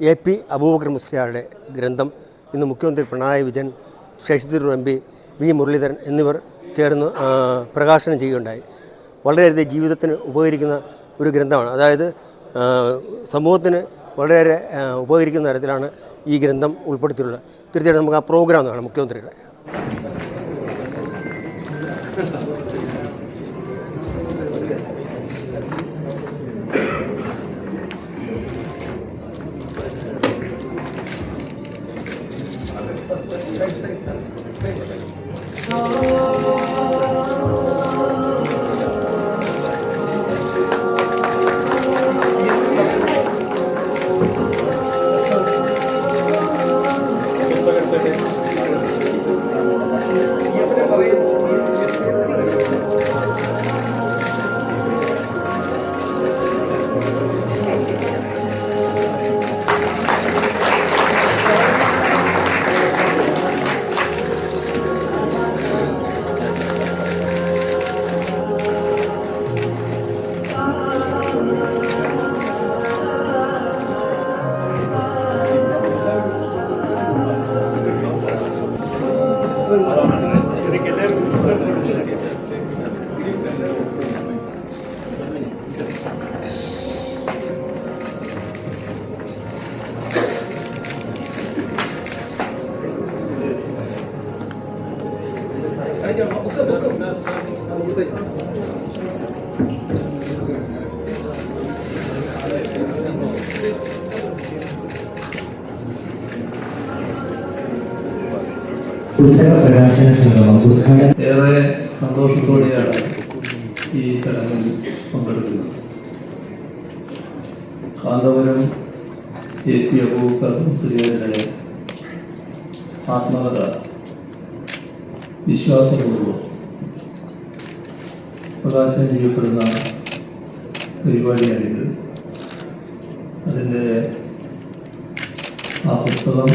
A P Abubakar മുസ്ലിയാരുടെ ഗ്രന്ഥം. ഇന്ന് മുഖ്യമന്ത്രി Pinarayi Vijayan Shashi Tharoor M P V Muraleedharan എന്നിവർ ചേർന്ന് പ്രകാശനം ചെയ്യുകയുണ്ടായി. വളരെയധികം ജീവിതത്തിന് ഉപകരിക്കുന്ന ഒരു ഗ്രന്ഥമാണ്. അതായത് സമൂഹത്തിന് വളരെയേറെ ഉപകരിക്കുന്ന തരത്തിലാണ് ഈ ഗ്രന്ഥം ഉൾപ്പെടുത്തിയിട്ടുള്ളത്. തീർച്ചയായിട്ടും നമുക്ക് ആ പ്രോഗ്രാം കാണാം മുഖ്യമന്ത്രിയുടെ. പ്രകാശന സംഗമം ഉദ്ഘാടനം. ഏറെ സന്തോഷത്തോടെയാണ് ഈ ചടങ്ങിൽ പങ്കെടുക്കുന്നത്. കാന്തപുരം എ പി അബൂബക്കർ സുരേന്ദ്രനെ ആത്മകഥ വിശ്വാസപൂർവം പ്രകാശനം ചെയ്യപ്പെടുന്ന പരിപാടിയാണിത്. അതിന്റെ ആ പുസ്തകം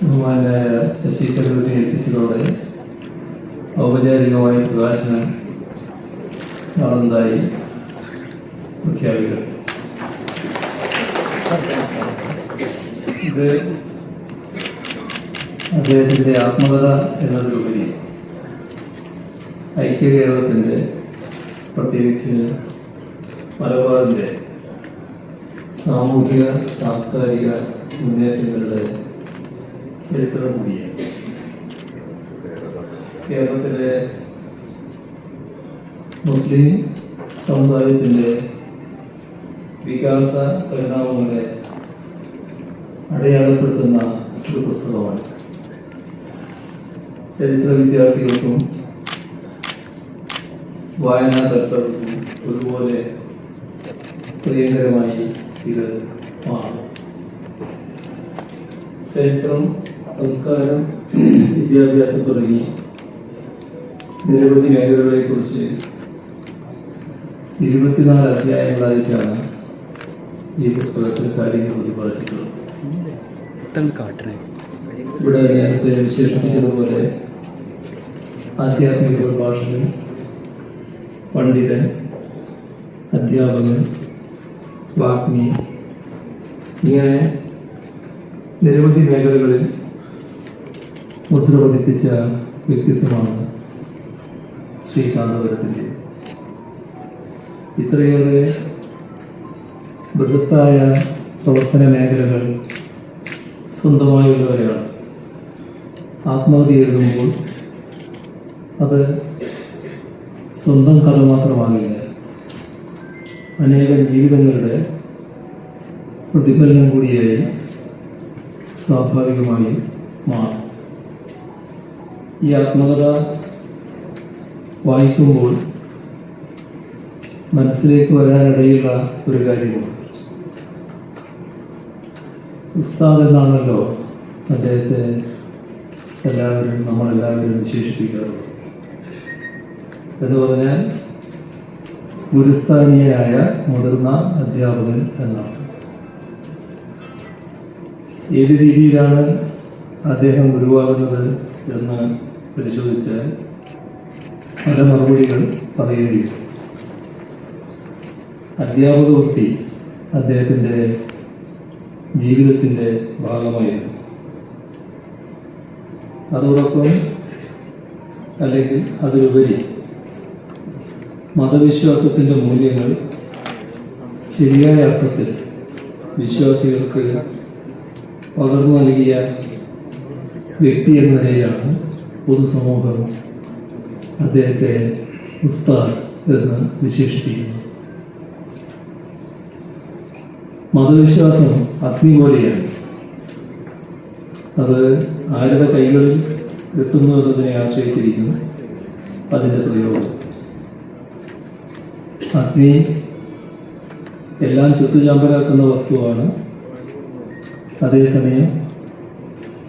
ബഹുമാനായ ശശി തരൂരിനെ എത്തിച്ചതോടെ ഔപചാരികമായ പ്രകാശനം നടന്നതായി പ്രഖ്യാപിക്കുന്നു. ഇത് അദ്ദേഹത്തിന്റെ ആത്മകഥ എന്നതിലുപരി ഐക്യ കേരളത്തിന്റെ പ്രത്യേകിച്ച് മലബാറിന്റെ സാമൂഹിക സാംസ്കാരിക മുന്നേറ്റങ്ങളുടെ ചരിത്രം കൂടിയാണ് കേരളത്തിലെ മുസ്ലിം സമുദായത്തിന്റെ വികാസ പരിണാമങ്ങളെ അടയാളപ്പെടുത്തുന്ന ഒരു പുസ്തകമാണ്. ചരിത്ര വിദ്യാർത്ഥികൾക്കും വായനാ തൽപ്പർക്കും ഒരുപോലെ പ്രിയങ്കരമായി ഇത് മാറും. ചരിത്രം സംസ്കാരം വിദ്യാഭ്യാസം തുടങ്ങി. നിരവധി മേഖലകളെ കുറിച്ച് ഇരുപത്തിനാല് അധ്യായങ്ങളായിട്ടാണ് ഈ പുസ്തകത്തിൽ കാര്യങ്ങൾ പ്രതിപാദിച്ചിട്ടുള്ളത്. ഇവിടെ നേരത്തെ വിശേഷിപ്പിച്ചതുപോലെ ആധ്യാത്മിക പ്രഭാഷകൻ പണ്ഡിതൻ അധ്യാപകൻ വാഗ്മി ഇങ്ങനെ നിരവധി മേഖലകളിൽ മുദ്ര പതിപ്പിച്ച വ്യക്തിത്വമാണ് ശ്രീകാന്തപുരത്തിന്റെ. ഇത്രയേറെ ബൃഹത്തായ പ്രവർത്തന മേഖലകൾ സ്വന്തമായുള്ളവരെയാണ് ആത്മഹത്യ എഴുതുമ്പോൾ അത് സ്വന്തം കഥ മാത്രമാകില്ല അനേകം ജീവിതങ്ങളുടെ പ്രതിഫലനം കൂടിയായി സ്വാഭാവികമായും മാറും. ഈ ആത്മകഥ വായിക്കുമ്പോൾ മനസ്സിലേക്ക് വരാനിടയുള്ള ഒരു കാര്യമാണ്. ഉസ്താദ് എന്നാണല്ലോ അദ്ദേഹത്തെ എല്ലാവരും നമ്മളെല്ലാവരും വിശേഷിപ്പിക്കാറുള്ളത്. എന്ന് പറഞ്ഞാൽ ഗുരുസ്ഥാനീയനായ മുതിർന്ന അധ്യാപകൻ എന്നാണ്. ഏത് രീതിയിലാണ് അദ്ദേഹം ഗുരുവാകുന്നത് എന്ന് പരിശോധിച്ചാൽ പല മറുപടികൾ പറയേണ്ടി അധ്യാപക വൃത്തി അദ്ദേഹത്തിന്റെ ജീവിതത്തിന്റെ ഭാഗമായിരുന്നു. അതോടൊപ്പം അല്ലെങ്കിൽ അതിലുപരി മതവിശ്വാസത്തിന്റെ മൂല്യങ്ങൾ ശരിയായ അർത്ഥത്തിൽ വിശ്വാസികൾക്ക് പകർന്നു നൽകിയ വ്യക്തി എന്ന നിലയിലാണ് പൊതുസമൂഹം അദ്ദേഹത്തെ ഉസ്താദ് എന്ന് വിശേഷിപ്പിക്കുന്നു. മതവിശ്വാസം അഗ്നി പോലെയാണ് അത് ആരുടെ കൈകളിൽ എത്തുന്നു എന്നതിനെ ആശ്രയിച്ചിരിക്കുന്നു അതിന്റെ പ്രയോഗം. അഗ്നി എല്ലാം ചുറ്റുചാമ്പലാക്കുന്ന വസ്തുവാണ്. അതേസമയം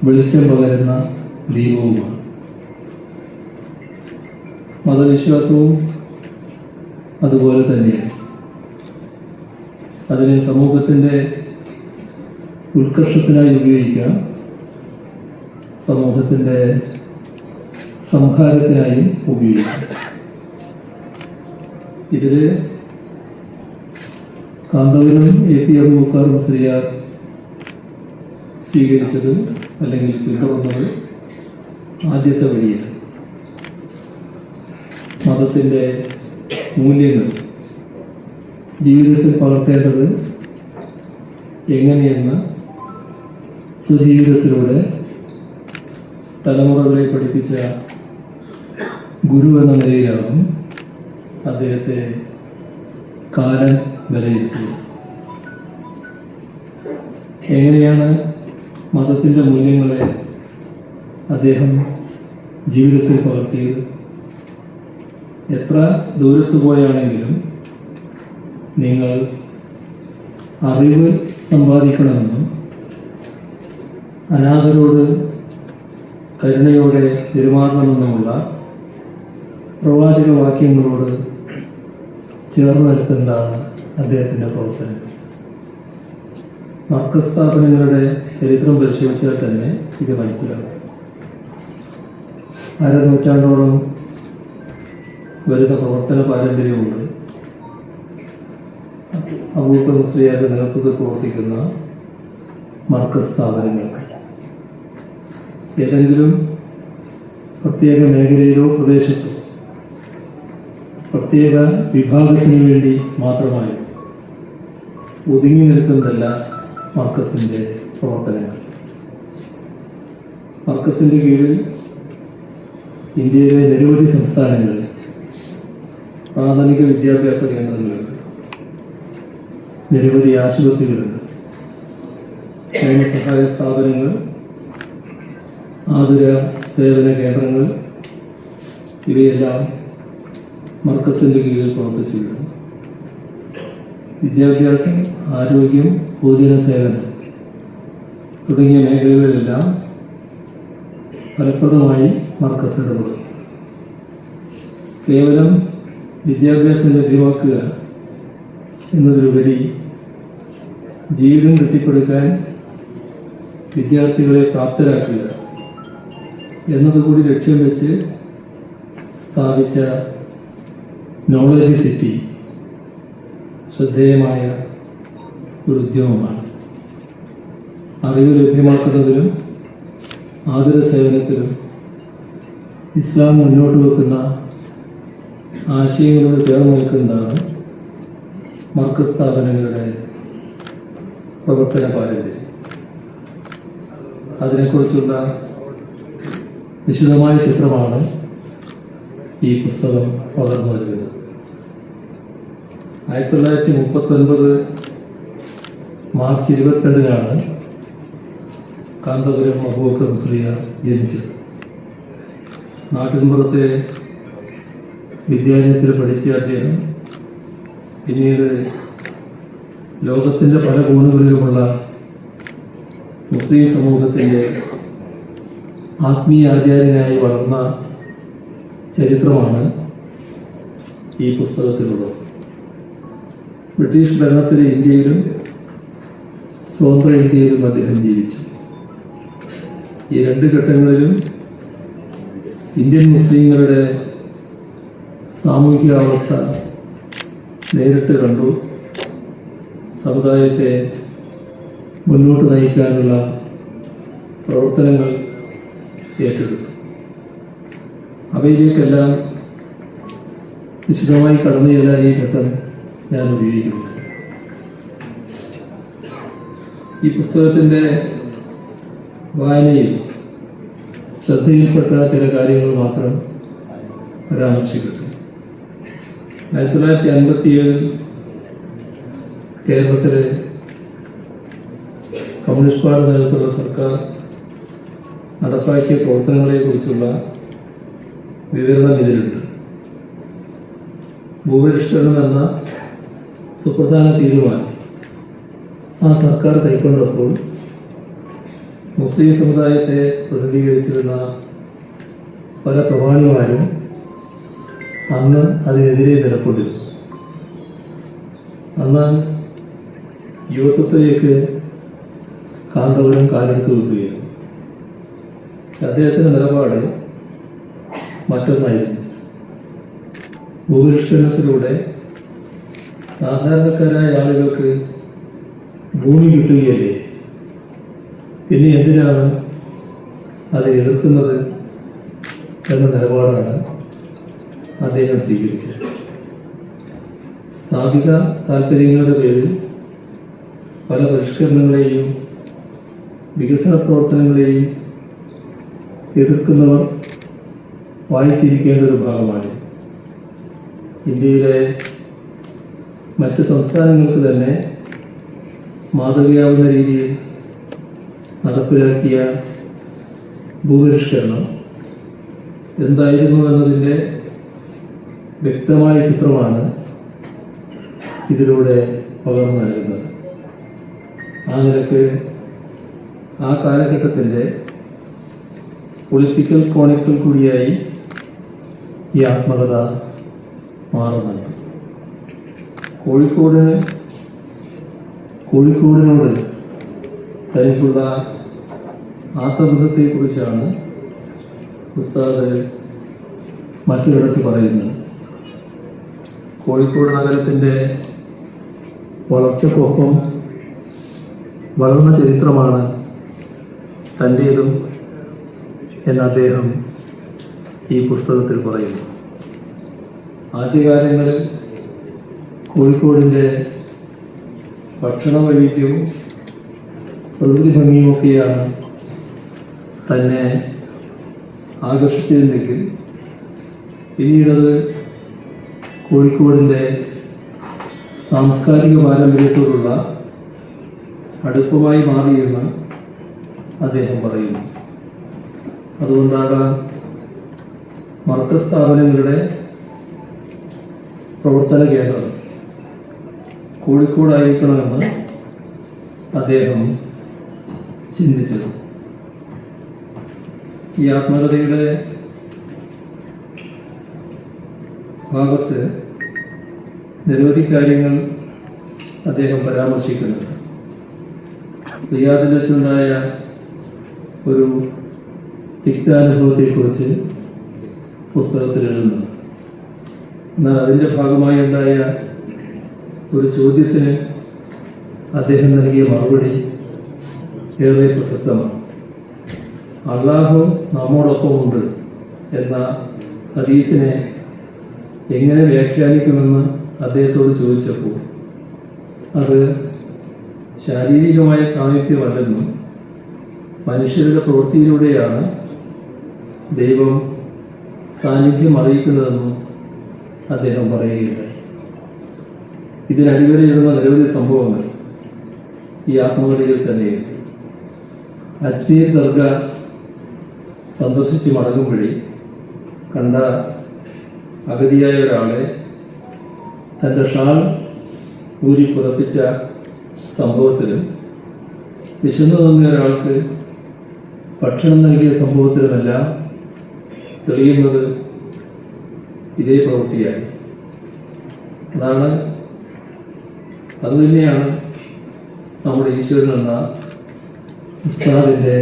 വെളിച്ചം പകരുന്ന ദീപവുമാണ്. മതവിശ്വാസവും അതുപോലെ തന്നെയാണ് അതിനെ സമൂഹത്തിന്റെ ഉത്കർഷത്തിനായി ഉപയോഗിക്കാം. സമൂഹത്തിന്റെ സംഹാരത്തിനായും ഉപയോഗിക്കാം. ഇതിൽ കാന്തപുരം എ പി അബൂബക്കർ മുസ്ലിയാർ സ്വീകരിച്ചത് അല്ലെങ്കിൽ പിന്തുടർന്നത് ആദ്യത്തെ വഴിയാണ്. മതത്തിന്റെ മൂല്യങ്ങൾ. ജീവിതത്തിൽ പകർത്തേണ്ടത് എങ്ങനെയെന്ന് സ്വജീവിതത്തിലൂടെ തലമുറകളെ പഠിപ്പിച്ച ഗുരു എന്ന നിലയിലാകും അദ്ദേഹത്തെ കാലം വിലയിരുത്തിയത്. എങ്ങനെയാണ് മതത്തിന്റെ മൂല്യങ്ങളെ അദ്ദേഹം ജീവിതത്തിൽ പകർത്തിയത് എത്ര ദൂരത്ത് പോയാണെങ്കിലും നിങ്ങൾ അറിവ് സമ്പാദിക്കണമെന്നും അനാഥരോട് കരുണയോടെ പെരുമാറണമെന്നുമുള്ള പ്രവാചക വാക്യങ്ങളോട് ചേർന്ന് നിൽക്കുന്നതാണ് അദ്ദേഹത്തിന്റെ പ്രവർത്തനം. മർക്കസ്ഥാപനങ്ങളുടെ ചരിത്രം പരിശോധിച്ചാൽ തന്നെ ഇത് മനസ്സിലാകും. അരനൂറ്റാണ്ടോളം വരുന്ന പ്രവർത്തന പാരമ്പര്യമുണ്ട്. അബൂബക്കർ മുസ്ലിയാരുടെ നേതൃത്വത്തിൽ പ്രവർത്തിക്കുന്ന മർക്കസ് സ്ഥാപനങ്ങൾക്ക് ഏതെങ്കിലും പ്രത്യേക മേഖലയിലോ പ്രദേശത്തോ പ്രത്യേക വിഭാഗത്തിന് വേണ്ടി മാത്രമായി ഒതുങ്ങി നിൽക്കുന്നതല്ല മർക്കസിന്റെ പ്രവർത്തനങ്ങൾ. മർക്കസിന്റെ കീഴിൽ ഇന്ത്യയിലെ നിരവധി സംസ്ഥാനങ്ങളിൽ പ്രാഥമിക വിദ്യാഭ്യാസ കേന്ദ്രങ്ങളുണ്ട് നിരവധി ആശുപത്രികളുണ്ട്. ക്ഷേമസഹായ സ്ഥാപനങ്ങൾ ആതുര സേവന കേന്ദ്രങ്ങൾ ഇവയെല്ലാം മർക്കസിന്റെ കീഴിൽ പ്രവർത്തിച്ചു വരുന്നു വിദ്യാഭ്യാസം ആരോഗ്യം പൊതുജന സേവനം തുടങ്ങിയ മേഖലകളിലെല്ലാം ഫലപ്രദമായി മർക്കസ് ഇടപെടും കേവലം വിദ്യാഭ്യാസം ലഭ്യമാക്കുക എന്നതിലുപരി ജീവിതം കെട്ടിപ്പടുക്കാൻ വിദ്യാർത്ഥികളെ പ്രാപ്തരാക്കുക എന്നതുകൂടി ലക്ഷ്യം വെച്ച് സ്ഥാപിച്ച നോളജ് സിറ്റി ശ്രദ്ധേയമായ ഒരു ഉദ്യമമാണ്. അറിവ് ലഭ്യമാക്കുന്നതിലും ആതുര സേവനത്തിലും ഇസ്ലാം മുന്നോട്ട് വെക്കുന്ന ആശയങ്ങളോട് ചേർന്ന് നിൽക്കുന്നതാണ് മർക്കസ് സ്ഥാപനങ്ങളുടെ പ്രവർത്തന പാരമ്പര്യം. അതിനെക്കുറിച്ചുള്ള വിശദമായ ചിത്രമാണ് ഈ പുസ്തകം പകർന്നു നൽകുന്നത്. ആയിരത്തി തൊള്ളായിരത്തി മുപ്പത്തൊൻപത് മാർച്ച് ഇരുപത്തിരണ്ടിനാണ് കാന്തപുരം അബൂബക്കർ മുസ്ലിയ ജനിച്ചത്. നാട്ടിൻപുറത്തെ വിദ്യാലയത്തിൽ പഠിച്ച അദ്ദേഹം പിന്നീട് ലോകത്തിന്റെ പല കോണുകളിലുമുള്ള മുസ്ലിം സമൂഹത്തിന്റെ ആത്മീയ ആചാര്യനായി വളർന്ന ചരിത്രമാണ് ഈ പുസ്തകത്തിലുള്ളത്. ബ്രിട്ടീഷ് ഭരണത്തിലെ ഇന്ത്യയിലും സ്വതന്ത്ര ഇന്ത്യയിലും അദ്ദേഹം ജീവിച്ചു. ഈ രണ്ട് ഘട്ടങ്ങളിലും ഇന്ത്യൻ മുസ്ലിങ്ങളുടെ സാമൂഹികാവസ്ഥ നേരിട്ട് കണ്ടു. സമുദായത്തെ മുന്നോട്ട് നയിക്കാനുള്ള പ്രവർത്തനങ്ങൾ ഏറ്റെടുത്തു. അവയിലേക്കെല്ലാം വിശദമായി കടന്നു ചെല്ലാൻ ഈ ഘട്ടം ഞാൻ ഉപയോഗിക്കുന്നു ഈ പുസ്തകത്തിന്റെ വായനയിൽ ശ്രദ്ധയിൽപ്പെട്ട ചില കാര്യങ്ങൾ മാത്രം പരാമർശിക്കട്ടെ. ആയിരത്തി തൊള്ളായിരത്തി അൻപത്തി ഏഴിൽ കേരളത്തിലെ കമ്മ്യൂണിസ്റ്റ് പാർട്ടി നേതൃത്വമുള്ള സർക്കാർ നടപ്പാക്കിയ പ്രവർത്തനങ്ങളെക്കുറിച്ചുള്ള വിവരണം ഇതിലുണ്ട്. ഭൂപരിഷ്കരണം എന്ന സുപ്രധാന തീരുമാനം ആ സർക്കാർ കൈക്കൊണ്ടപ്പോൾ മുസ്ലിം സമുദായത്തെ പ്രതിനിധീകരിച്ചിരുന്ന പല പ്രമാണിമാരും അന്ന് അതിനെതിരെ നിലക്കൊണ്ടിരുന്നു അന്ന് യുവത്വത്തിലേക്ക് കാന്തപുരം കാലെടുത്ത് വെക്കുകയായിരുന്നു. അദ്ദേഹത്തിന്റെ നിലപാട് മറ്റൊന്നായിരുന്നു. ഭൂപരിഷ്കരണത്തിലൂടെ സാധാരണക്കാരായ ആളുകൾക്ക് ഭൂമി കിട്ടുകയല്ലേ? പിന്നെ എന്തിനാണ് അത് എതിർക്കുന്നത് എന്ന നിലപാടാണ് അദ്ദേഹം സ്വീകരിച്ചത് സ്ഥാപിത താല്പര്യങ്ങളുടെ പേരിൽ പല പരിഷ്കരണങ്ങളെയും വികസന പ്രവർത്തനങ്ങളെയും എതിർക്കുന്നവർ വായിച്ചിരിക്കേണ്ട ഒരു ഭാഗമാണ്. ഇന്ത്യയിലെ മറ്റ് സംസ്ഥാനങ്ങൾക്ക് തന്നെ മാതൃകയാവുന്ന രീതിയിൽ നടപ്പിലാക്കിയ ഭൂപരിഷ്കരണം എന്തായിരുന്നു എന്നതിന്റെ വ്യക്തമായ ചിത്രമാണ് ഇതിലൂടെ പകർന്നു നൽകുന്നത്. ആ നിലയ്ക്ക് ആ കാലഘട്ടത്തിന്റെ പൊളിറ്റിക്കൽ കോണിക്കൽ കൂടിയായി ഈ ആത്മകഥ മാറുന്നുണ്ട്. കോഴിക്കോടിന് കോഴിക്കോടിനോട് തനിക്കുള്ള ആത്മബന്ധത്തെക്കുറിച്ചാണ് ഉസ്താദ് മറ്റൊരിടത്ത് പറയുന്നത്. കോഴിക്കോട് നഗരത്തിന്റെ വളർച്ചക്കൊപ്പം വളർന്ന ചരിത്രമാണ് തന്റേതും എന്ന് അദ്ദേഹം ഈ പുസ്തകത്തിൽ പറയുന്നു. ആദ്യകാലങ്ങളിൽ കോഴിക്കോടിന്റെ ഭക്ഷണ വൈവിധ്യവും പ്രകൃതി ഭംഗിയുമൊക്കെയാണ് തന്നെ ആകർഷിച്ചിരുന്നെങ്കിൽ പിന്നീടത് കോഴിക്കോടിന്റെ സാംസ്കാരിക പാരമ്പര്യത്തോടുള്ള അടുപ്പമായി മാറിയെന്ന് അദ്ദേഹം പറയുന്നു. അതുകൊണ്ടാകാം മർക്ക സ്ഥാപനങ്ങളുടെ പ്രവർത്തന കേന്ദ്രം കോഴിക്കോടായിരിക്കണമെന്ന് അദ്ദേഹം ചിന്തിച്ചത്. ഈ ആത്മകഥയുടെ ഭാഗത്ത് നിരവധി കാര്യങ്ങൾ അദ്ദേഹം പരാമർശിക്കുന്നുണ്ട് റിയാദിൽ വെച്ചുണ്ടായ ഒരു തിക്താനുഭവത്തെക്കുറിച്ച് പുസ്തകത്തിൽ എഴുതുന്നു. എന്നാൽ അതിന്റെ ഭാഗമായി ഉണ്ടായ ഒരു ചോദ്യത്തിന് അദ്ദേഹം നൽകിയ മറുപടി ഏറെ പ്രസക്തമാണ്. അള്ളാഹു നമ്മോടൊപ്പമുണ്ട് എന്ന ഹദീസിനെ എങ്ങനെ വ്യാഖ്യാനിക്കുമെന്ന് അദ്ദേഹത്തോട് ചോദിച്ചപ്പോൾ അത് ശാരീരികമായ സാമീപ്യമല്ലെന്നും മനുഷ്യരുടെ പ്രവൃത്തിയിലൂടെയാണ് ദൈവം സാന്നിധ്യം അറിയിക്കുന്നതെന്നും അദ്ദേഹം പറയുകയുണ്ടായി. ഇതിനടിവരയിടുന്ന നിരവധി സംഭവങ്ങൾ ഈ ആത്മകഥയിൽ തന്നെയുണ്ട്. അജ്മീർ ദർഗ സന്ദർശിച്ച് മടങ്ങുമ്പോഴേ കണ്ട അഗതിയായ ഒരാളെ തന്റെ ഷാൾ ഊരി പുതപ്പിച്ച സംഭവത്തിലും വിശന്നു തോന്നിയ ഒരാൾക്ക് ഭക്ഷണം നൽകിയ സംഭവത്തിലുമെല്ലാം തെളിയുന്നത് ഇതേ പ്രവൃത്തിയായി. അതാണ് അതുതന്നെയാണ് നമ്മുടെ ഈശ്വരൻ എന്ന ഉസ്താദിന്റെ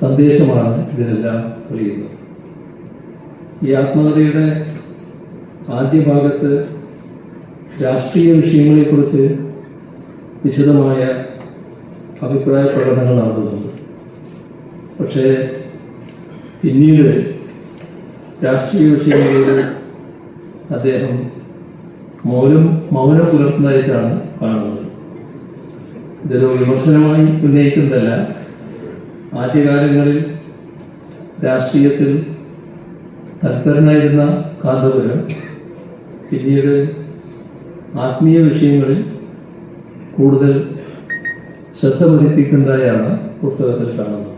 സന്ദേശമാണ് ഇതിനെല്ലാം തെളിയുന്നത്. ഈ ആത്മകഥയുടെ ആദ്യ ഭാഗത്ത് രാഷ്ട്രീയ വിഷയങ്ങളെക്കുറിച്ച് വിശദമായ അഭിപ്രായ പ്രകടനങ്ങൾ നടത്തുന്നുണ്ട്. പക്ഷേ പിന്നീട് രാഷ്ട്രീയ വിഷയങ്ങളിൽ അദ്ദേഹം മൗനം മൗനം പുലർത്തുന്നതായിട്ടാണ് കാണുന്നത്. ഇതൊരു വിമർശനമായി ഉന്നയിക്കുന്നതല്ല. ആദ്യകാലങ്ങളിൽ രാഷ്ട്രീയത്തിൽ തൽപരനായിരുന്ന കാന്തപുരം പിന്നീട് ആത്മീയ വിഷയങ്ങളിൽ കൂടുതൽ ശ്രദ്ധ പതിപ്പിക്കുന്നതായാണ് പുസ്തകത്തിൽ കാണുന്നത്.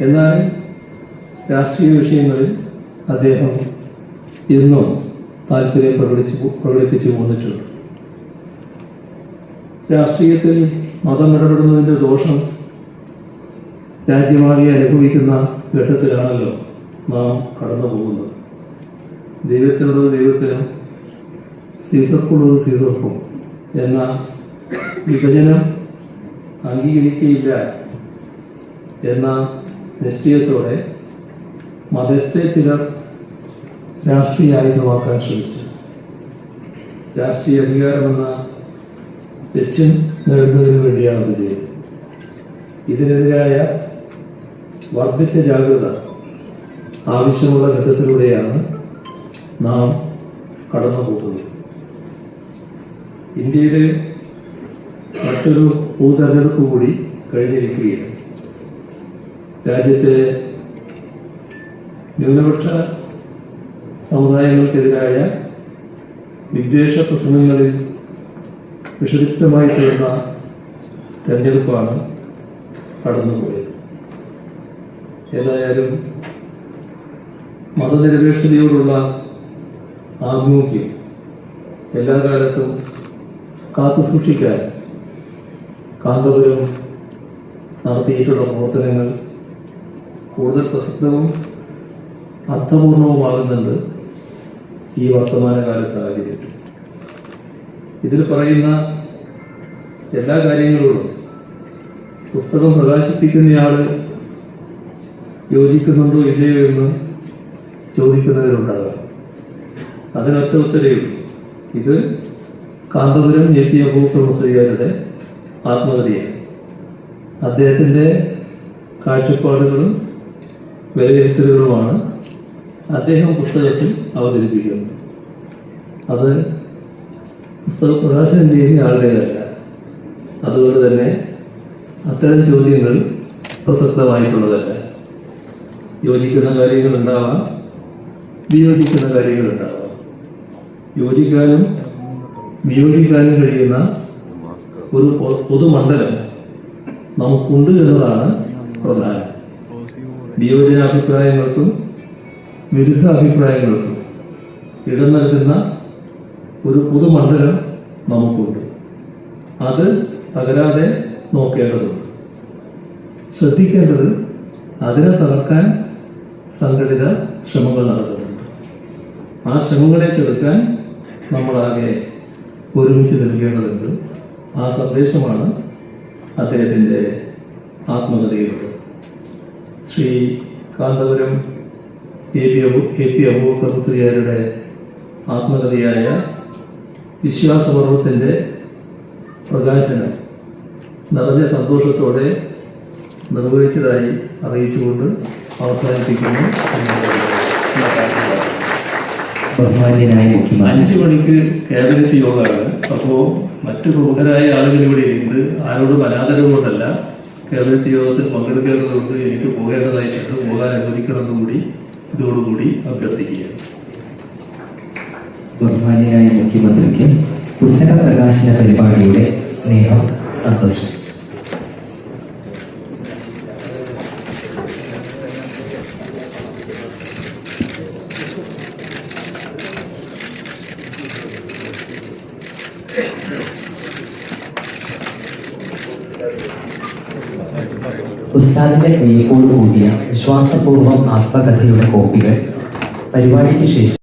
എന്നാൽ രാഷ്ട്രീയ വിഷയങ്ങളിൽ അദ്ദേഹം എന്നും താല്പര്യം പ്രകടിച്ച് പ്രകടിപ്പിച്ചു പോന്നിട്ടുണ്ട്. രാഷ്ട്രീയത്തിൽ മതം ഇടപെടുന്നതിന്റെ ദോഷം രാജ്യമാകെ അനുഭവിക്കുന്ന ഘട്ടത്തിലാണല്ലോ നാം കടന്നു പോകുന്നത് ദൈവത്തിനുള്ളത് ദൈവത്തിനും സീസർക്കുള്ളത് സീസർക്കും എന്ന വിഭജനം അംഗീകരിക്കയില്ല എന്ന നിശ്ചയത്തോടെ മതത്തെ ചിലർ രാഷ്ട്രീയ ആയുധമാക്കാൻ ശ്രമിച്ചു. രാഷ്ട്രീയ അധികാരമെന്ന ലക്ഷ്യം നേടുന്നതിന് വേണ്ടിയാണ് അത് ചെയ്തത്. ഇതിനെതിരായ വർദ്ധിച്ച ജാഗ്രത ആവശ്യമുള്ള ഘട്ടത്തിലൂടെയാണ് നാം കടന്നു പോകുന്നത് ഇന്ത്യയിൽ മറ്റൊരു പൊതുതെരഞ്ഞെടുപ്പ് കൂടി കഴിഞ്ഞിരിക്കുകയാണ്. രാജ്യത്തെ ന്യൂനപക്ഷ സമുദായങ്ങൾക്കെതിരായ വിദ്വേഷ പ്രസംഗങ്ങളിൽ വിഷലിപ്തമായി തീർന്ന തെരഞ്ഞെടുപ്പാണ് കടന്നുപോയത്. ഏതായാലും മതനിരപേക്ഷതയോടുള്ള ആഭിമുഖ്യം എല്ലാ കാലത്തും കാത്തു സൂക്ഷിക്കാൻ കാന്തപുരം നടത്തിയിട്ടുള്ള പ്രവർത്തനങ്ങൾ കൂടുതൽ പ്രസക്തവും അർത്ഥപൂർണവുമാകുന്നുണ്ട് ഈ വർത്തമാനകാല സാഹചര്യത്തിൽ. ഇതിൽ പറയുന്ന എല്ലാ കാര്യങ്ങളോടും പുസ്തകം പ്രകാശിപ്പിക്കുന്നയാൾ യോജിക്കുന്നുണ്ടോ ഇല്ലയോ എന്ന് ചോദിക്കുന്നവരുണ്ടാകാം. അതിനൊറ്റ ഉത്തരവുള്ളൂ ഇത് കാന്തപുരം എ പി അബൂക്കർ മുസ്ലിയാരുടെ ആത്മകഥയാണ്. അദ്ദേഹത്തിന്റെ കാഴ്ചപ്പാടുകളും വിലയിരുത്തലുകളുമാണ് അദ്ദേഹം പുസ്തകത്തിൽ അവതരിപ്പിക്കുന്നത്. അത് പുസ്തക പ്രകാശനം ചെയ്യുന്ന ആളുടേതല്ല. അതുകൊണ്ട് തന്നെ അത്തരം ചോദ്യങ്ങൾ പ്രസക്തമായിട്ടുള്ളതല്ല. യോജിക്കുന്ന കാര്യങ്ങളുണ്ടാവാം വിയോജിക്കുന്ന കാര്യങ്ങളുണ്ടാവാം യോജിക്കാനും വിയോജിക്കാനും കഴിയുന്ന ഒരു പൊതുമണ്ഡലം നമുക്കുണ്ട് എന്നതാണ് പ്രധാനം. വിയോജന അഭിപ്രായങ്ങൾക്കും വിരുദ്ധ അഭിപ്രായങ്ങൾക്കും ഇടം നൽകുന്ന ഒരു പൊതുമണ്ഡലം നമുക്കുണ്ട്. അത് തകരാതെ നോക്കേണ്ടതുണ്ട്. ശ്രദ്ധിക്കേണ്ടത് അതിനെ തകർക്കാൻ സംഘടിത ശ്രമങ്ങൾ നടക്കുന്നുണ്ട്. ആ ശ്രമങ്ങളെ ചെറുക്കാൻ നമ്മളാകെ ഒരുമിച്ച് നൽകേണ്ടതുണ്ട്. ആ സന്ദേശമാണ് അദ്ദേഹത്തിന്റെ ആത്മകഥയിലുള്ളത്. Shri Kanthapuram A P Abu A P Abubakar മുസ്ലിയാരുടെ ആത്മകഥയായ വിശ്വാസപർവത്തിന്റെ പ്രകാശനം നിറഞ്ഞ സന്തോഷത്തോടെ നിർവഹിച്ചതായി അറിയിച്ചുകൊണ്ട് അവസാനിപ്പിക്കുന്നു. ബഹുമാന്യനായ മുഖ്യമന്ത്രി. അഞ്ചു മണിക്ക് ക്യാബിനറ്റ് യോഗമാണ് അപ്പോൾ മറ്റു പ്രമുഖരായ ആളുകൾ ഇവിടെ ഉണ്ട് ആരോടും അനാദരവ് കൊണ്ടല്ല ക്യാബിനറ്റ് യോഗത്തിൽ പങ്കെടുക്കേണ്ടതുകൊണ്ട് എനിക്ക് പോകേണ്ടതായിട്ടുണ്ട് പോകാൻ അനുവദിക്കണമെന്ന് കൂടി ഇതോടുകൂടി അഭ്യർത്ഥിക്കുകയാണ്. ബഹുമാന്യനായ മുഖ്യമന്ത്രിക്ക് പുസ്തക പ്രകാശന പരിപാടിയുടെ സ്നേഹം സന്തോഷം. ഉസ്താദിന്റെ കയ്യോട് കൂടിയ വിശ്വാസപൂർവം ആത്മകഥയുടെ കോപ്പികൾ പരിപാടിക്ക് ശേഷം